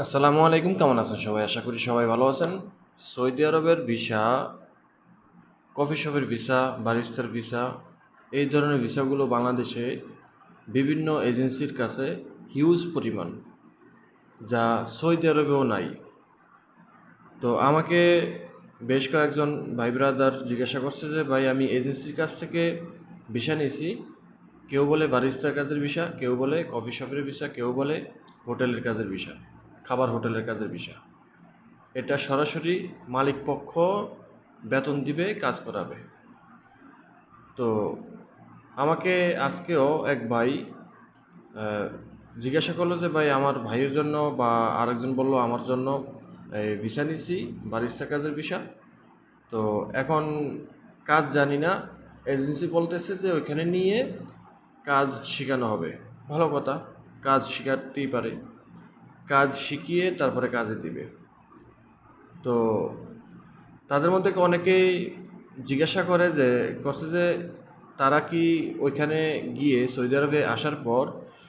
আসসালামু আলাইকুম, কেমন আছেন সবাই? আশা করি সবাই ভালো আছেন। সৌদি আরবের ভিসা, কফি শপের ভিসা, বারিস্তার ভিসা, এই ধরনের ভিসাগুলো বাংলাদেশে বিভিন্ন এজেন্সির কাছে হিউজ পরিমাণ, যা সৌদি আরবেও নাই। তো আমাকে বেশ কয়েকজন ভাই ব্রাদার জিজ্ঞাসা করছে যে, ভাই, আমি এজেন্সির কাছ থেকে ভিসা নিয়েছি। কেউ বলে বারিস্তার কাজের ভিসা, কেউ বলে কফি শপের ভিসা, কেউ বলে হোটেলের কাজের ভিসা। খাবার হোটেলের কাজের ভিসা এটা সরাসরি মালিক পক্ষ বেতন দিবে, কাজ করাবে। তো আমাকে আজকেও এক ভাই জিজ্ঞাসা করল যে, ভাই, আমার ভাইয়ের জন্য বা আরেকজন বলল, আমার জন্য ভিসা নিচ্ছি বারিস্তা কাজের ভিসা তো এখন কাজ জানি না এজেন্সি বলতেছে যে, ওইখানে নিয়ে কাজ শেখানো হবে। ভালো কথা, কাজ শেখাতেই পারে। কাজ শিখিয়ে তারপরে কাজে দিবে। তো তাদের মধ্যে অনেকেই জিজ্ঞাসা করে যে, করছে যে তারা কি ওইখানে গিয়ে সৌদি আরবে আসার পর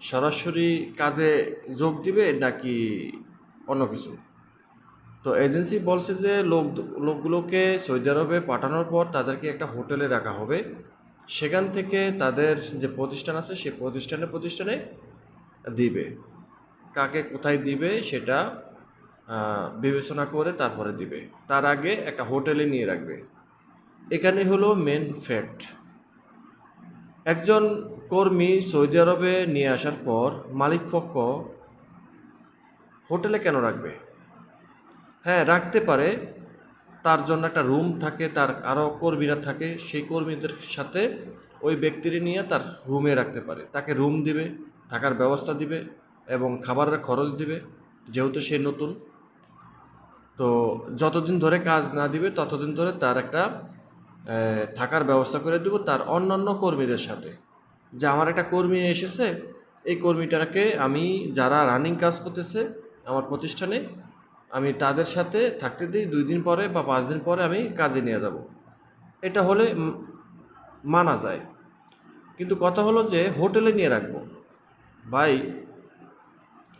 সরাসরি কাজে যোগ দিবে নাকি অন্য কিছু? তো এজেন্সি বলছে যে, লোক, লোকগুলোকে সৌদি আরবে পাঠানোর পর তাদেরকে একটা হোটেলে রাখা হবে। সেখান থেকে তাদের যে প্রতিষ্ঠান আছে সেই প্রতিষ্ঠানে প্রতিষ্ঠানে দিবে। কাকে কোথায় দিবে সেটা বিবেচনা করে তারপরে দিবে। তার আগে একটা হোটেলে নিয়ে রাখবে। এখানে হলো মেন ফ্যাক্ট একজন কর্মী সৌদি আরবে নিয়ে আসার পর মালিক পক্ষ হোটেলে কেন রাখবে? হ্যাঁ রাখতে পারে। তার জন্য একটা রুম থাকে, তার আরও কর্মীরা থাকে, সেই কর্মীদের সাথে ওই ব্যক্তির নিয়ে তার রুমে রাখতে পারে। তাকে রুম দিবে, থাকার ব্যবস্থা দিবে। এবং খাবারের খরচ দিবে, যেহেতু সে নতুন। তো যতদিন ধরে কাজ না দিবে, ততদিন ধরে তার একটা থাকার ব্যবস্থা করে দেবো তার অন্যান্য কর্মীদের সাথে। যে আমার একটা কর্মী এসেছে, এই কর্মীটাকে আমি যারা রানিং কাজ করতেছে আমার প্রতিষ্ঠানে, আমি তাদের সাথে থাকতে দিই, দুই দিন পরে বা পাঁচ দিন পরে আমি কাজে নিয়ে যাব। এটা হলে মানা যায়। কিন্তু কথা হলো যে হোটেলে নিয়ে রাখব। ভাই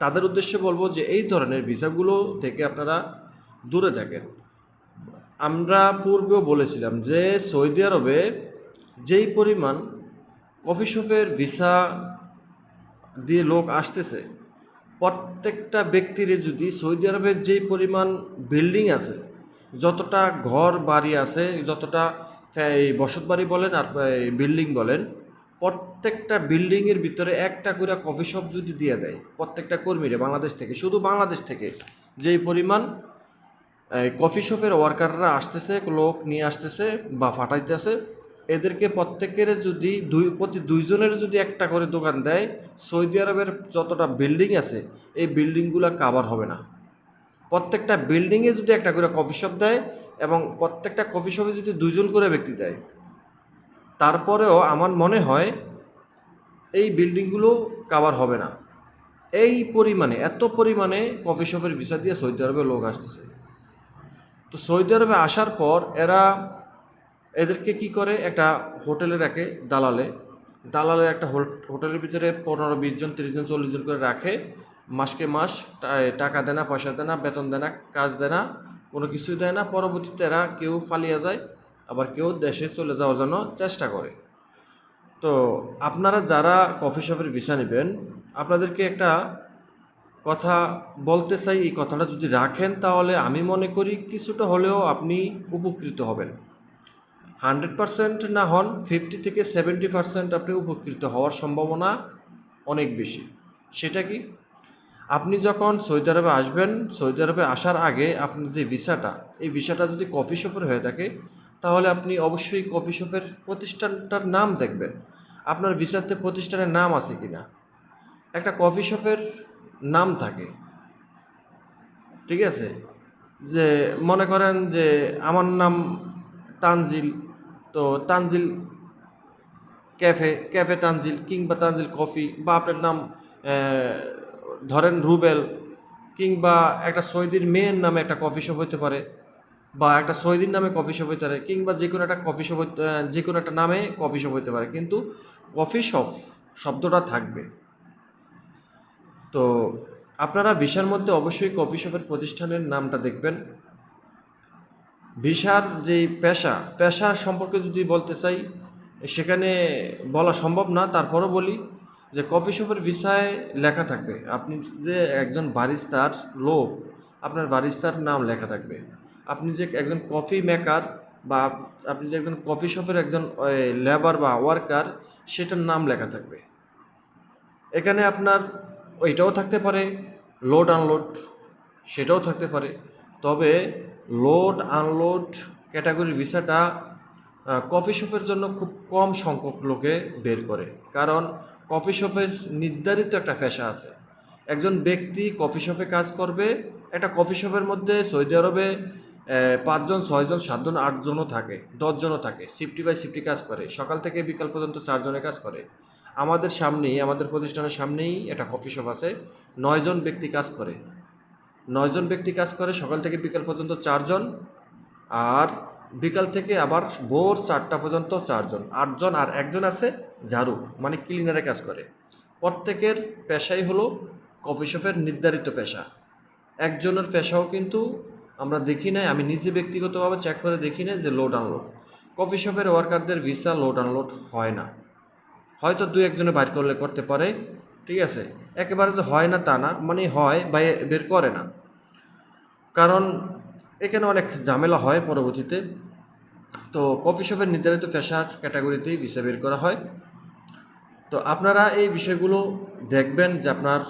তাদের উদ্দেশ্যে বলব যে এই ধরনের ভিসাগুলো থেকে আপনারা দূরে থাকেন। আমরা পূর্বেও বলেছিলাম যে সৌদি আরবে যেই পরিমাণ কফি শপের ভিসা দিয়ে লোক আসতেছে, প্রত্যেকটা ব্যক্তির যদি সৌদি আরবের যেই পরিমাণ বিল্ডিং আছে, যতটা ঘর বাড়ি আছে, যতটা বসত বাড়ি বলেন আর বিল্ডিং বলেন প্রত্যেকটা বিল্ডিংয়ের ভিতরে একটা করে কফি শপ যদি দিয়ে দেয়, প্রত্যেকটা কর্মীরা বাংলাদেশ থেকে, শুধু বাংলাদেশ থেকে, যেই পরিমাণ কফি শপের ওয়ার্কাররা আসতেছে, লোক নিয়ে আসতেছে বা ফাটাইতেছে, এদেরকে প্রত্যেকের যদি দুই, প্রতি দুইজনের যদি একটা করে দোকান দেয়, সৌদি আরবের যতটা বিল্ডিং আছে, এই বিল্ডিংগুলো কাভার হবে না। প্রত্যেকটা বিল্ডিংয়ে যদি একটা করে কফি শপ দেয় এবং প্রত্যেকটা কফি শপে যদি দুইজন করে ব্যক্তি দেয় তারপরেও আমার মনে হয় এই বিল্ডিংগুলো কাভার হবে না। এই পরিমাণে, এত পরিমাণে কফি শপের ভিসা দিয়ে সৌদি আরবে লোক আসতেছে। তো সৌদি আরবে আসার পর এরা এদেরকে কি করে? একটা হোটেলে রাখে দালালে। দালালে একটা হোটেলের ভিতরে পনেরো, বিশ জন, তিরিশ জন, চল্লিশ জন করে রাখে। মাসকে মাস টাকা দেয় না, পয়সা দেয় না, বেতন দেয় না, কাজ দেয় না, কোনো কিছুই দেয় না। পরবর্তীতে এরা কেউ পালিয়ে যায়। আবার কেউ দেশে চলে যাওয়ার জন্য চেষ্টা করে। তো আপনারা যারা কফি শপের ভিসা নেবেন, আপনাদেরকে একটা কথা বলতে চাই, এই কথাটা যদি রাখেন তাহলে আমি মনে করি কিছুটা হলেও আপনি উপকৃত হবেন। হান্ড্রেড পারসেন্ট না হন, ফিফটি থেকে সেভেন্টি পারসেন্ট আপনি উপকৃত হওয়ার সম্ভাবনা অনেক বেশি। সেটা কি? আপনি যখন সৌদি আরবে আসবেন, সৌদি আরবে আসার আগে আপনার যে ভিসাটা, এই ভিসাটা যদি কফি শপের হয়ে থাকে তাহলে আপনি অবশ্যই কফি শপের প্রতিষ্ঠানটার নাম দেখবেন। আপনার ভিসাতে প্রতিষ্ঠানের নাম আছে কি না একটা কফি শপের নাম থাকে। ঠিক আছে? যে মনে করেন যে আমার নাম তানজিল, তো তানজিল ক্যাফে ক্যাফে তানজিল কিংবা তানজিল কফি বা আপনার নাম ধরেন রুবেল কিংবা একটা সৌদির মেয়ের নামে একটা কফি শপ হতে পারে। বা একটা সৌদির নামে কফি শপ হইতে পারে, কিংবা যে কোনো একটা কফি শপ যে কোনো একটা নামে কফি শপ হতে পারে, কিন্তু কফি শপ শব্দটা থাকবে। তো আপনারা ভিসার মধ্যে অবশ্যই কফি শপের প্রতিষ্ঠানের নামটা দেখবেন। ভিসার যে পেশা পেশা সম্পর্কে যদি বলতে চাই, সেখানে বলা সম্ভব না, তারপরও বলি যে কফি শপের ভিসায় লেখা থাকবে। আপনি যে একজন বারিস্তার লোক, আপনার বারিস্তার নাম লেখা থাকবে। আপনি যে একজন কফি মেকার বা আপনি যে একজন কফি শপের একজন লেবার বা ওয়ার্কার সেটার নাম লেখা থাকবে। এখানে আপনার ওইটাও থাকতে পারে লোড আনলোড সেটাও থাকতে পারে। তবে লোড আনলোড ক্যাটাগরির ভিসাটা কফি শপের জন্য খুব কম সংখ্যক লোকে বের করে। কারণ কফি শপের নির্ধারিত একটা পেশা আছে। একজন ব্যক্তি কফি শপে কাজ করবে, একটা কফি শপের মধ্যে সৌদি আরবে পাঁচজন, ছয়জন, সাতজন, আটজনও থাকে, দশজনও থাকে সিফটি বাই সিফটি কাজ করে, সকাল থেকে বিকাল পর্যন্ত চারজনে কাজ করে। আমাদের সামনেই, আমাদের প্রতিষ্ঠানের সামনেই একটা কফি শপ আছে, নয়জন ব্যক্তি কাজ করে। নয়জন ব্যক্তি কাজ করে, সকাল থেকে বিকাল পর্যন্ত চারজন, আর বিকাল থেকে আবার ভোর চারটা পর্যন্ত চারজন, আটজন আর একজন আছে ঝাড়ু মানে ক্লিনারে কাজ করে। প্রত্যেকের পেশাই হলো কফি শপের নির্ধারিত পেশা। একজনের পেশাও কিন্তু আমরা দেখি নাই, আমি নিজে ব্যক্তিগতভাবে চেক করে দেখি নাই যে লোড আনলোড কফি শপের ওয়ার্কারদের ভিসা লোড আনলোড হয় না। হয়তো দু একজনে বাইর করলে করতে পারে, ঠিক আছে? একেবারে তো হয় না তা না মানে হয়, বা বের করে না। কারণ এখানে অনেক ঝামেলা হয় পরবর্তীতে। তো কফি শপের নির্ধারিত পেশার ক্যাটাগরিতেই ভিসা বের করা হয়। তো আপনারা এই বিষয়গুলো দেখবেন যে আপনার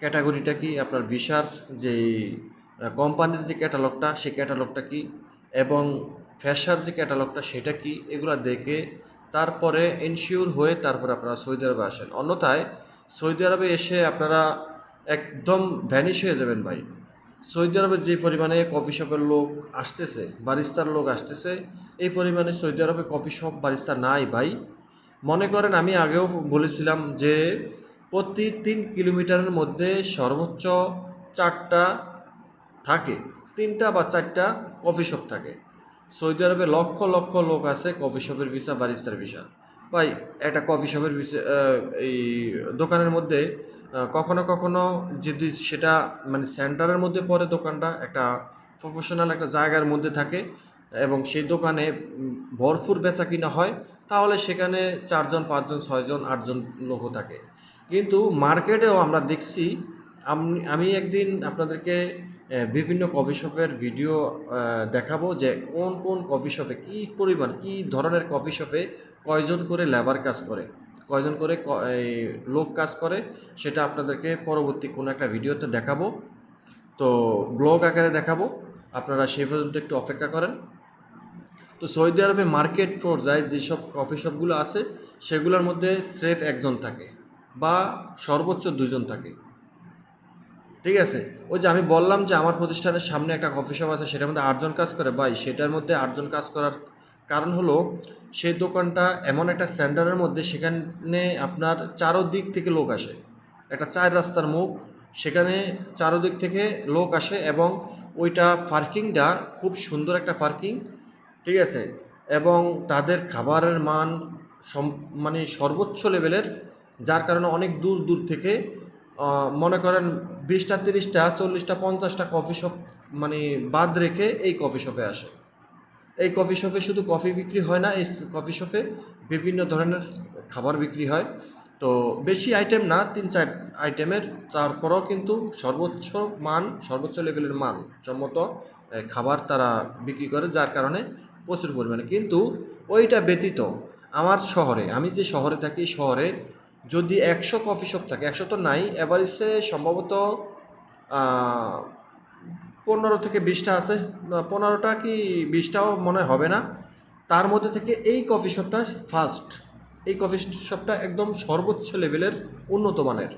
ক্যাটাগরিটা কি? আপনার ভিসার যে কোম্পানির যে ক্যাটালগটা, সেই ক্যাটালগটা কি? এবং ফ্যাশার যে ক্যাটালগটা, সেটা কি? এগুলো দেখে তারপরে ইনশিওর হয়ে তারপর আপনারা সৌদি আরবে আসেন। অন্যথায় সৌদি আরবে এসে আপনারা একদম ভ্যানিশ হয়ে যাবেন ভাই। সৌদি আরবে যে পরিমাণে কফি শপের লোক আসতেছে বারিস্তার লোক আসতেছে, এই পরিমাণে সৌদি আরবে কফি শপ বারিস্তা নাই ভাই। মনে করেন আমি আগেও বলেছিলাম যে প্রতি তিন কিলোমিটারের মধ্যে সর্বোচ্চ চারটা থাকে। তিনটা বা চারটা কফি শপ থাকে। সৌদি আরবে লক্ষ লক্ষ লোক আছে কফি শপের ভিসা বারিস্তার ভিসা ভাই, একটা কফি শপের ভিসা এই দোকানের মধ্যে কখনো কখনো যদি সেটা মানে সেন্টারের মধ্যে পড়ে দোকানটা, একটা প্রফেশনাল একটা জায়গার মধ্যে থাকে এবং সেই দোকানে ভরপুর বেচা কিনা হয়, তাহলে সেখানে চারজন, পাঁচজন, ছয়জন, আটজন লোকও থাকে। কিন্তু মার্কেটেও আমরা দেখছি আম- একদিন আপনাদেরকে বিভিন্ন কফি শপের ভিডিও দেখাবো যে কোন কোন কফি শপে কী পরিমাণ, কী ধরনের কফি শপে কয়জন করে লেবার কাজ করে, কয়জন করে লোক কাজ করে, সেটা আপনাদেরকে পরবর্তী কোনো একটা ভিডিওতে দেখাবো। তো ব্লগ আকারে দেখাবো, আপনারা সেই পর্যন্ত একটু অপেক্ষা করেন। তো সৌদি আরবে মার্কেট পর্যায়ে যেসব কফি শপগুলো আছে, সেগুলোর মধ্যে স্রেফ একজন থাকে বা সর্বোচ্চ দুজন থাকে। ঠিক আছে? ওই যে আমি বললাম যে আমার প্রতিষ্ঠানের সামনে একটা কফি শপ আছে, সেটার মধ্যে আটজন কাজ করে। ভাই, সেটার মধ্যে আটজন কাজ করার কারণ হলো, সেই দোকানটা এমন একটা সেন্টারের মধ্যে সেখানে আপনার চারোদিক থেকে লোক আসে। একটা চার রাস্তার মুখ, সেখানে চারোদিক থেকে লোক আসে এবং ওইটা পার্কিংটা খুব সুন্দর একটা পার্কিং, ঠিক আছে? এবং তাদের খাবারের মান মানে সর্বোচ্চ লেভেলের যার কারণে অনেক দূর দূর থেকে মনে করেন বিশটা, তিরিশটা, চল্লিশটা, পঞ্চাশটা কফি শপ মানে বাদ রেখে এই কফি শপে আসে। এই কফি শপে শুধু কফি বিক্রি হয় না, এই কফি শপে বিভিন্ন ধরনের খাবার বিক্রি হয়। তো বেশি আইটেম না, তিন চার আইটেমের তারপরও কিন্তু সর্বোচ্চ মান, সর্বোচ্চ লেভেলের মান সম্মত খাবার তারা বিক্রি করে, যার কারণে প্রচুর পরিমাণে। কিন্তু ওইটা ব্যতীত আমার শহরে, আমি যে শহরে থাকি, শহরে যদি একশো কফি শপ থাকে, একশো তো নাই এভারেজে সম্ভবত পনেরো থেকে বিশটা আছে পনেরোটা কি বিশটাও মনে হবে না। তার মধ্যে থেকে এই কফি শপটা ফার্স্ট এই কফি শপটা একদম সর্বোচ্চ লেভেলের উন্নত মানের।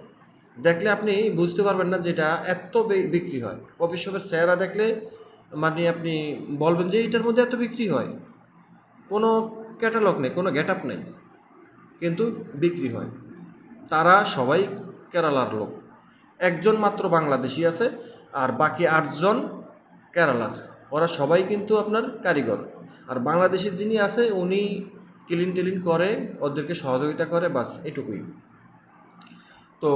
দেখলে আপনি বুঝতে পারবেন না যেটা এত বে- বিক্রি হয়। কফি শপের চেহারা দেখলে মানে আপনি বলবেন যে এটার মধ্যে এত বিক্রি হয়। কোনো ক্যাটালগ নেই, কোনো গেট আপ নেই। কিন্তু বিক্রি হয়। তারা সবাই কেরালার লোক। একজন মাত্র বাংলাদেশি আছে আর বাকি আটজন কেরালার। ওরা সবাই কিন্তু আপনার কারিগর। আর বাংলাদেশি যিনি আছে, উনি ক্লিন টিলিন করে, ওদেরকে সহযোগিতা করে, বাস এটুকুই। তো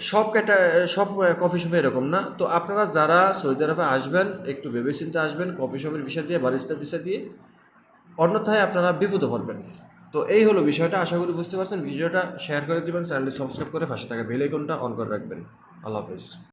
সব ক্যাটা, সব কফি শপে এরকম না। তো আপনারা যারা সৌদি আরবে আসবেন, একটু ভেবেচিন্তে আসবেন, কফি শপের বিষয় দিয়ে বারিস্তা বিষয় দিয়ে, অন্যথায় আপনারা বিপদে পড়বেন। তো এই হলো বিষয়টা। আশা করি বুঝতে পারছেন। ভিডিওটা শেয়ার করে দিবেন চ্যানেলটি সাবস্ক্রাইব করে পাশে থাকা বেল আইকনটা অন করে রাখবেন। আল্লাহ হাফেজ।